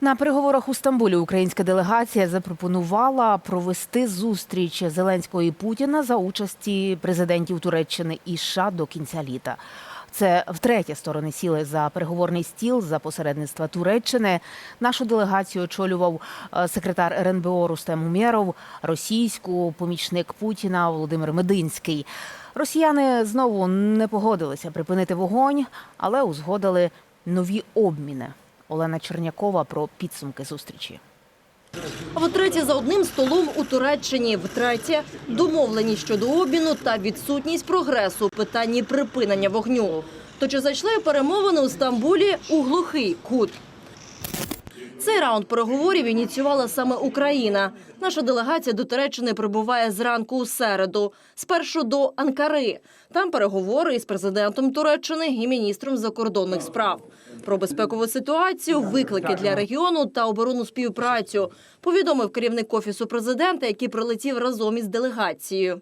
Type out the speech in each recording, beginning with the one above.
На переговорах у Стамбулі українська делегація запропонувала провести зустріч Зеленського і Путіна за участі президентів Туреччини і США до кінця літа. Це втретє сторони сіли за переговорний стіл за посередництва Туреччини. Нашу делегацію очолював е, секретар РНБО Рустем Умєров, російську помічник Путіна Володимир Мединський. Росіяни знову не погодилися припинити вогонь, але узгодили нові обміни. Олена Чернякова про підсумки зустрічі. Втретє за одним столом у Туреччині. Втретє домовленість щодо обміну та відсутність прогресу у питанні припинення вогню. То чи зайшли перемовини у Стамбулі у глухий кут? Цей раунд переговорів ініціювала саме Україна. Наша делегація до Туреччини прибуває зранку у середу. Спершу до Анкари. Там переговори із президентом Туреччини і міністром закордонних справ. Про безпекову ситуацію, виклики для регіону та оборонну співпрацю повідомив керівник офісу президента, який прилетів разом із делегацією.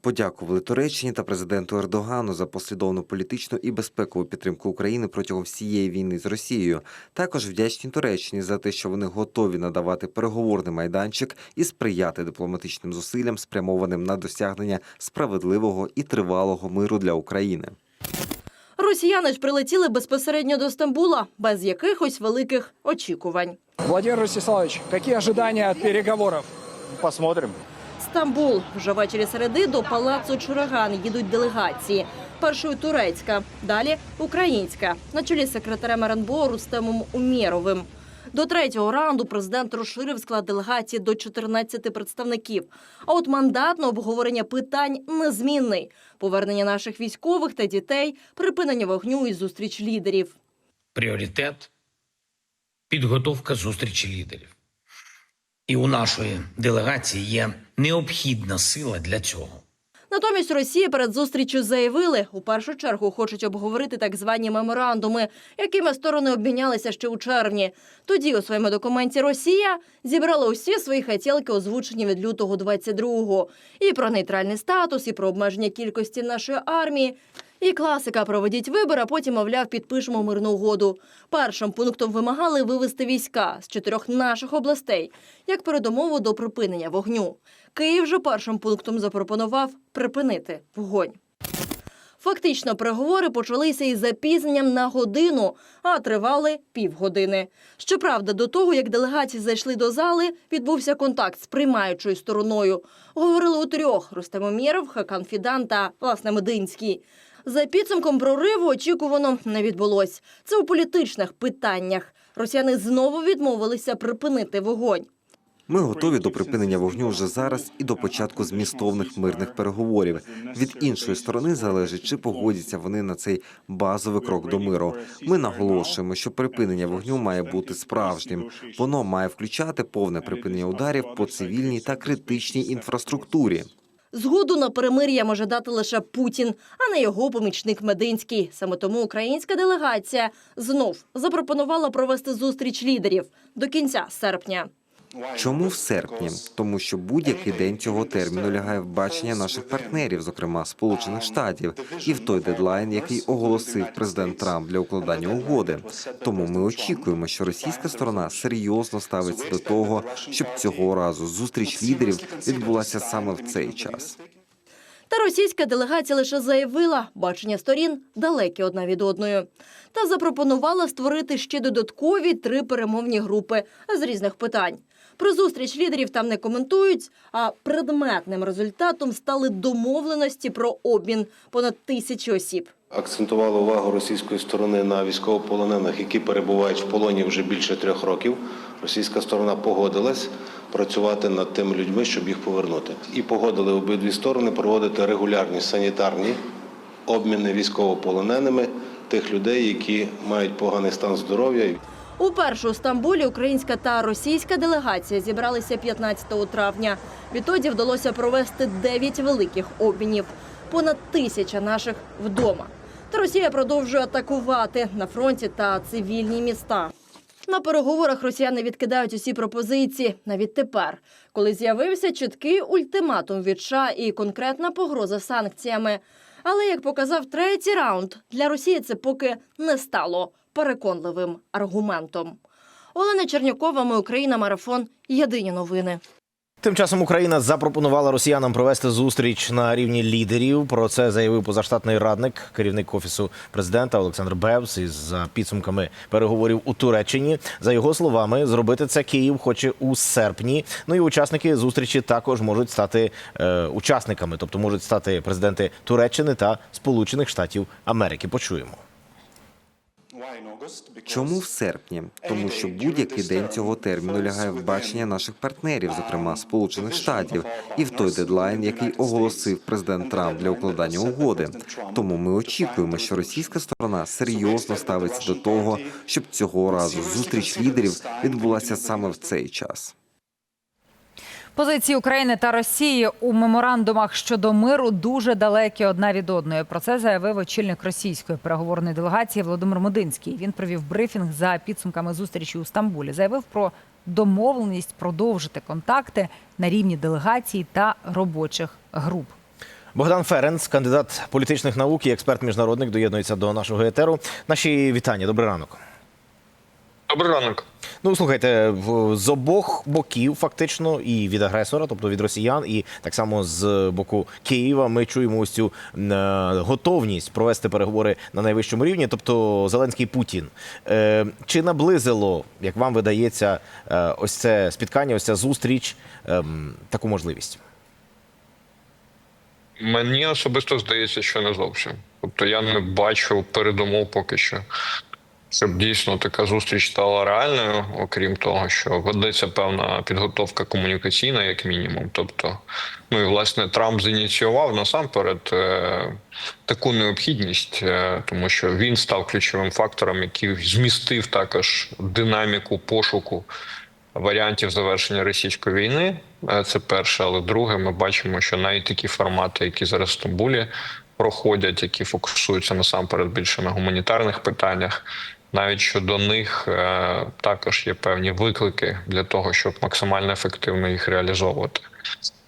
Подякували Туреччині та президенту Ердогану за послідовну політичну і безпекову підтримку України протягом всієї війни з Росією. Також вдячні Туреччині за те, що вони готові надавати переговорний майданчик і сприяти дипломатичним зусиллям, спрямованим на досягнення справедливого і тривалого миру для України. Росіяни ж прилетіли безпосередньо до Стамбула без якихось великих очікувань. Владимир Ростиславович, які очікування від переговорів? Посмотрим. Стамбул вже ввечері середи до палацу Чураган їдуть делегації. Першою турецька, далі українська, на чолі з секретарем РНБО Рустемом Умєровим. До третього раунду президент розширив склад делегації до 14 представників. А от мандат на обговорення питань незмінний: повернення наших військових та дітей, припинення вогню і зустріч лідерів. пріоритет підготовка зустрічі лідерів. І у нашої делегації є необхідна сила для цього. Натомість Росія перед зустрічю заявили, у першу чергу хочуть обговорити так звані меморандуми, якими сторони обмінялися ще у червні. Тоді у своєму документі Росія зібрала усі свої хотілки, озвучені від лютого 22-го. І про нейтральний статус, і про обмеження кількості нашої армії. І класика проведіть вибори, а потім, мовляв, підпишемо мирну угоду. Першим пунктом вимагали вивести війська з чотирьох наших областей, як передумову до припинення вогню. Київ же першим пунктом запропонував припинити вогонь. Фактично, переговори почалися із запізненням на годину, а тривали півгодини. Щоправда, до того, як делегації зайшли до зали, відбувся контакт з приймаючою стороною. Говорили у трьох – Рустем Умєров, Хакан Фідан та, власне, Мединський. За підсумком прориву очікувано не відбулось. Це у політичних питаннях. Росіяни знову відмовилися припинити вогонь. Ми готові до припинення вогню вже зараз і до початку змістовних мирних переговорів. Від іншої сторони залежить, чи погодяться вони на цей базовий крок до миру. Ми наголошуємо, що припинення вогню має бути справжнім. Воно має включати повне припинення ударів по цивільній та критичній інфраструктурі. Згоду на перемир'я може дати лише Путін, а не його помічник Мединський. Саме тому українська делегація знов запропонувала провести зустріч лідерів до кінця серпня. Чому в серпні? Тому що будь-який день цього терміну лягає в бачення наших партнерів, зокрема Сполучених Штатів, і в той дедлайн, який оголосив президент Трамп для укладання угоди. Тому ми очікуємо, що російська сторона серйозно ставиться до того, щоб цього разу зустріч лідерів відбулася саме в цей час. Та російська делегація лише заявила, бачення сторін далекі одна від одної. Та запропонувала створити ще додаткові три перемовні групи з різних питань. Про зустріч лідерів там не коментують, а предметним результатом стали домовленості про обмін понад тисячі осіб. Акцентували увагу російської сторони на військовополонених, які перебувають в полоні вже більше трьох років. Російська сторона погодилась працювати над тими людьми, щоб їх повернути. І погодили обидві сторони проводити регулярні санітарні обміни військовополоненими тих людей, які мають поганий стан здоров'я. Уперше у Стамбулі українська та російська делегація зібралися 15 травня. Відтоді вдалося провести 9 великих обмінів, понад тисяча наших вдома. Та Росія продовжує атакувати на фронті та цивільні міста. На переговорах росіяни відкидають усі пропозиції навіть тепер, коли з'явився чіткий ультиматум від США і конкретна погроза санкціями. Але як показав третій раунд, для Росії це поки не стало переконливим аргументом. Олена Чернякова, ми Україна, марафон. Єдині новини. Тим часом Україна запропонувала росіянам провести зустріч на рівні лідерів. Про це заявив позаштатний радник, керівник офісу президента Олександр Бевс із підсумками переговорів у Туреччині. За його словами, зробити це Київ хоче у серпні. Ну і учасники зустрічі також можуть стати е, учасниками, тобто можуть стати президенти Туреччини та Сполучених Штатів Америки. Почуємо. Чому в серпні? Тому що будь-який день цього терміну лягає в бачення наших партнерів, зокрема Сполучених Штатів, і в той дедлайн, який оголосив президент Трамп для укладання угоди. Тому ми очікуємо, що російська сторона серйозно ставиться до того, щоб цього разу зустріч лідерів відбулася саме в цей час. Позиції України та Росії у меморандумах щодо миру дуже далекі одна від одної. Про це заявив очільник російської переговорної делегації Володимир Модинський. Він провів брифінг за підсумками зустрічі у Стамбулі. Заявив про домовленість продовжити контакти на рівні делегацій та робочих груп. Богдан Ференц, кандидат політичних наук і експерт міжнародник, доєднується до нашого етеру. Наші вітання. Добрий ранок. Добрий ранок. Ну слухайте, з обох боків, фактично, і від агресора, тобто від росіян, і так само з боку Києва, ми чуємо ось цю е, готовність провести переговори на найвищому рівні, тобто Зеленський Путін. Е, чи наблизило, як вам видається, е, ось це спіткання, ось ця зустріч, ем, таку можливість? Мені особисто здається, що не зовсім. Тобто я не бачу передумов поки що, щоб дійсно така зустріч стала реальною, окрім того, що ведеться певна підготовка комунікаційна, як мінімум. Тобто, ну і власне Трамп зініціював насамперед е, таку необхідність, е, тому що він став ключовим фактором, який змістив також динаміку пошуку варіантів завершення російської війни. Е, Це перше, але друге, ми бачимо, що навіть такі формати, які зараз в Стамбулі проходять, які фокусуються насамперед більше на гуманітарних питаннях. Навіть щодо них е, також є певні виклики для того, щоб максимально ефективно їх реалізовувати.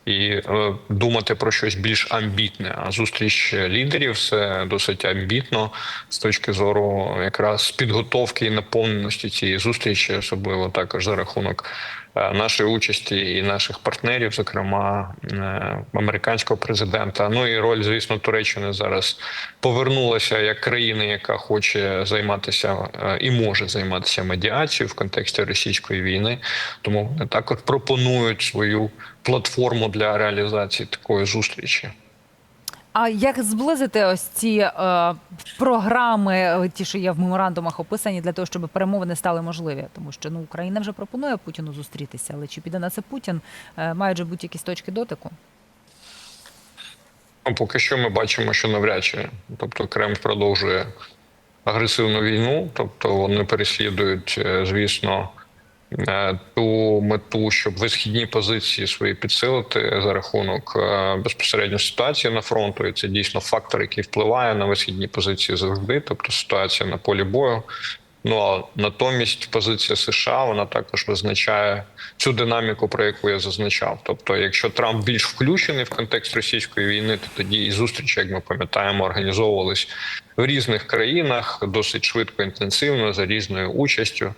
І е, думати про щось більш амбітне. А зустріч лідерів це досить амбітно з точки зору якраз підготовки і наповненості цієї зустрічі, особливо також за рахунок нашої участі і наших партнерів, зокрема е, американського президента. Ну і роль, звісно, Туреччини зараз повернулася як країни, яка хоче займатися е, і може займатися медіацією в контексті російської війни. Тому вони також пропонують свою платформу для реалізації такої зустрічі. А як зблизити ось ці е, програми, е, ті, що є в меморандумах описані, для того, щоб перемовини стали можливі? Тому що ну Україна вже пропонує Путіну зустрітися, але чи піде на це Путін? Е, мають же бути якісь точки дотику. Ну, поки що ми бачимо, що навряд чи. Тобто Кремль продовжує агресивну війну, тобто вони переслідують, е, звісно, ту мету, щоб висхідні позиції свої підсилити за рахунок е, безпосередньо ситуації на фронту. І це дійсно фактор, який впливає на висхідні позиції завжди, тобто ситуація на полі бою. Ну а натомість позиція США вона також визначає цю динаміку, про яку я зазначав. Тобто, якщо Трамп більш включений в контекст російської війни, то тоді і зустрічі, як ми пам'ятаємо, організовувались в різних країнах досить швидко, інтенсивно за різною участю.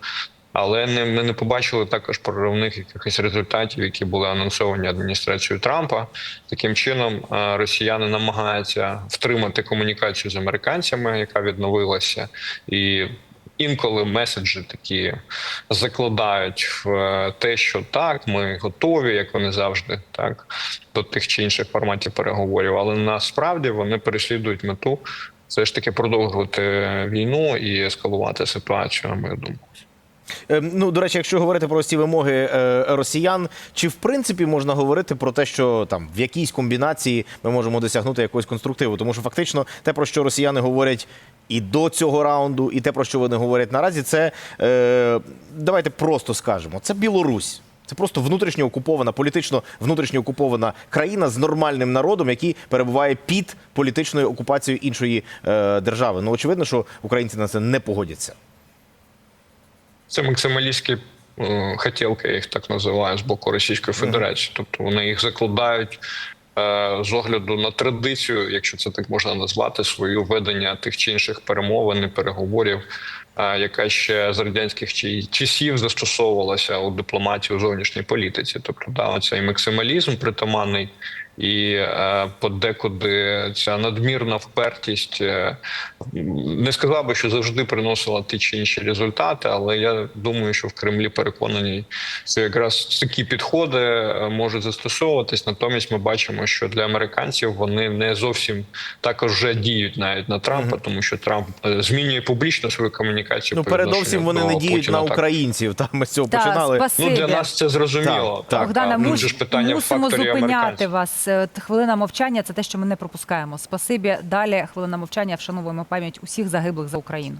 Але не ми не побачили також проривних якихось результатів, які були анонсовані адміністрацією Трампа. Таким чином, е, росіяни намагаються втримати комунікацію з американцями, яка відновилася, і інколи меседжі такі закладають в е, те, що так, ми готові, як вони завжди, так до тих чи інших форматів переговорів. Але насправді вони переслідують мету все ж таки продовжувати війну і ескалувати ситуацію, на мою думку. Е, Ну, до речі, якщо говорити про ці вимоги е, росіян, чи в принципі можна говорити про те, що там в якійсь комбінації ми можемо досягнути якогось конструктиву? Тому що фактично те, про що росіяни говорять і до цього раунду, і те, про що вони говорять наразі, це е, давайте просто скажемо, це Білорусь. Це просто внутрішньо окупована, політично внутрішньо окупована країна з нормальним народом, який перебуває під політичною окупацією іншої е, держави. Ну очевидно, що українці на це не погодяться. Це максималістські е, хотілки, я їх так називаю, з боку Російської Федерації. Тобто вони їх закладають е, з огляду на традицію, якщо це так можна назвати, свою ведення тих чи інших перемовин і переговорів, яка ще з радянських часів застосовувалася у дипломатії у зовнішній політиці. Тобто, да, цей максималізм притаманний. І е, подекуди ця надмірна впертість е, не сказав би, що завжди приносила ті чи інші результати, але я думаю, що в Кремлі переконані, що якраз такі підходи е, можуть застосовуватись. Натомість ми бачимо, що для американців вони не зовсім також вже діють навіть на Трампа, тому що Трамп змінює публічно свою комунікацію. Ну передовсім вони не діють Путіна. на Так. українців. Там ми з цього Та, починали. спасибі. Ну для нас це зрозуміло. Так, так. ми ну, ж питання мусимо зупиняти вас. Е, Хвилина мовчання це те, що ми не пропускаємо. Спасибі. Далі хвилина мовчання. Вшановуємо пам'ять усіх загиблих за Україну.